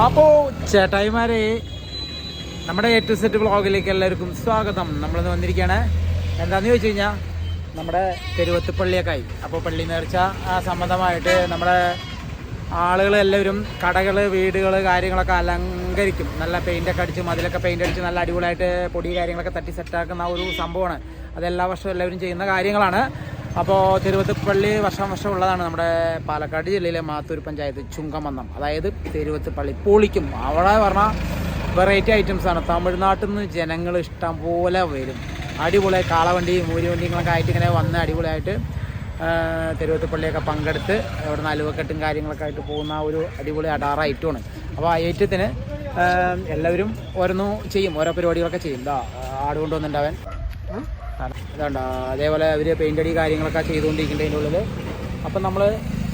അപ്പോൾ ചേട്ടായിമാരെ നമ്മുടെ A to set ബ്ലോഗിലേക്ക് എല്ലാവർക്കും സ്വാഗതം. നമ്മളിന്ന് വന്നിരിക്കുകയാണ് എന്താന്ന് ചോദിച്ചു കഴിഞ്ഞാൽ നമ്മുടെ തെരുവത്ത് പള്ളിയൊക്കെയായി അപ്പോൾ പള്ളി നേർച്ച സംബന്ധമായിട്ട് നമ്മുടെ ആളുകൾ എല്ലാവരും കടകൾ വീടുകൾ കാര്യങ്ങളൊക്കെ അലങ്കരിക്കും. നല്ല പെയിന്റൊക്കെ അടിച്ച് മതിലൊക്കെ പെയിന്റ് അടിച്ച് നല്ല അടിപൊളിയായിട്ട് പൊടി കാര്യങ്ങളൊക്കെ തട്ടി സെറ്റാക്കുന്ന ഒരു സംഭവമാണ്. അതെല്ലാ വർഷവും എല്ലാവരും ചെയ്യുന്ന കാര്യങ്ങളാണ്. അപ്പോൾ തിരുവത്തുപ്പള്ളി വർഷം വർഷം ഉള്ളതാണ് നമ്മുടെ പാലക്കാട് ജില്ലയിലെ മാത്തൂർ പഞ്ചായത്ത് ചുങ്കമന്നം. അതായത് തിരുവത്തുപ്പള്ളി പൊളിക്കും. അവിടെ പറഞ്ഞാൽ വെറൈറ്റി ഐറ്റംസാണ് തമിഴ്നാട്ടിൽ നിന്ന് ജനങ്ങൾ ഇഷ്ടം പോലെ വരും. അടിപൊളിയായി കാളവണ്ടി മൂരിവണ്ടികളൊക്കെ ആയിട്ട് ഇങ്ങനെ വന്ന് അടിപൊളിയായിട്ട് തിരുവത്തുപ്പള്ളിയൊക്കെ പങ്കെടുത്ത് അവിടെ അലുവക്കെട്ടും കാര്യങ്ങളൊക്കെ ആയിട്ട് പോകുന്ന ഒരു അടിപൊളി അടാറ ഐറ്റമാണ് അപ്പോൾ ആ ഐറ്റത്തിന് എല്ലാവരും ഓരോന്നും ചെയ്യും. ഓരോ പരിപാടികളൊക്കെ ചെയ്യും. ഇതാ ആട് കൊണ്ടുവന്നിട്ടുണ്ടാവൻ ഇതുണ്ടോ അതേപോലെ അവർ പെയിന്റ് അടി കാര്യങ്ങളൊക്കെ ചെയ്തുകൊണ്ടിരിക്കുന്നതിന്റെ ഉള്ളിൽ അപ്പം നമ്മൾ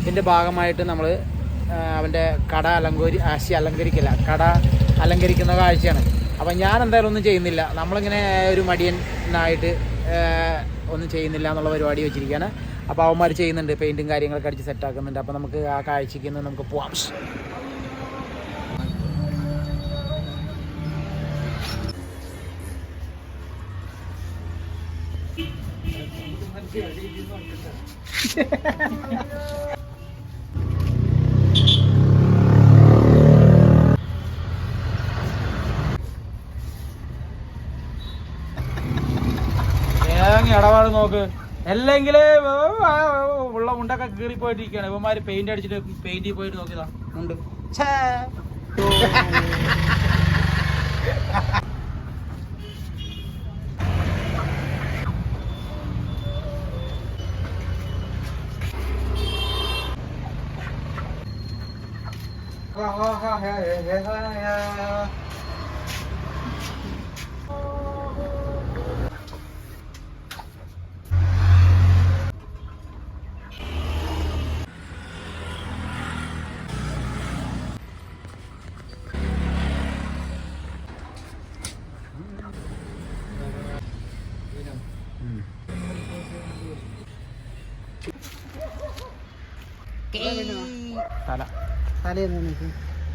ഇതിന്റെ ഭാഗമായിട്ട് നമ്മൾ അവന്റെ കട അലങ്കരി ആശി അലങ്കരിക്കില്ല കട അലങ്കരിക്കുന്ന കാഴ്ചയാണ്. അപ്പം ഞാൻ എന്തായാലും ഒന്നും ചെയ്യുന്നില്ല. നമ്മളിങ്ങനെ ഒരു മടിയനായിട്ട് ഒന്നും ചെയ്യുന്നില്ല എന്നുള്ള പരിപാടി വെച്ചിരിക്കുകയാണ്. അപ്പോൾ അവന്മാർ ചെയ്യുന്നുണ്ട് പെയിന്റും കാര്യങ്ങളൊക്കെ അടിച്ച് സെറ്റാക്കുന്നുണ്ട് അപ്പോൾ നമുക്ക് ആ കാഴ്ചയ്ക്ക് നമുക്ക് പോവാം. ഏങ്ങ ഇടപാട് നോക്ക്. അല്ലെങ്കിൽ ഉള്ള മുണ്ടൊക്കെ കീറി പോയിട്ടിരിക്കുകയാണ് ഇവന്മാര് പെയിന്റ് അടിച്ചിട്ട് പെയിന്റ് പോയിട്ട് നോക്കിയതാ. മുണ്ട്. ഛേ. തല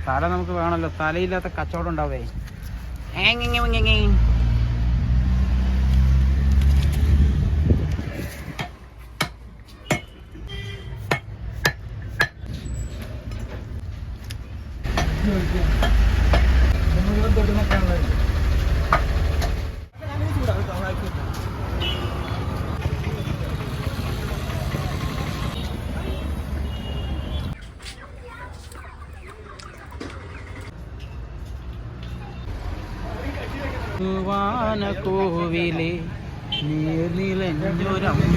തല നമുക്ക് വേണമല്ലോ. തലയില്ലാത്ത കച്ചവടം ഉണ്ടാവേ. കോവിലെ നീർനിലഞ്ഞൊരമ്പ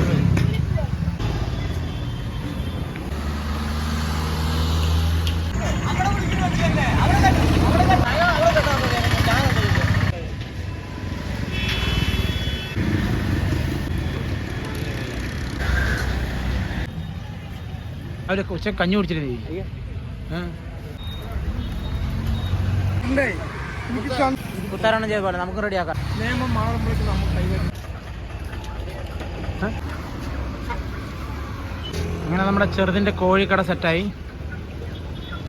അവർ ഉച്ച കഞ്ഞി കുടിച്ചിരുന്നേ? ഏ? ഉത്താരണം ചെയ്ത പോലെ. നമുക്ക് റെഡിയാക്കാം. നിയമം മാറുമ്പോഴേക്കും നമ്മൾ കൈവരും അങ്ങനെ നമ്മുടെ ചെറുതിന്റെ കോഴിക്കട സെറ്റായി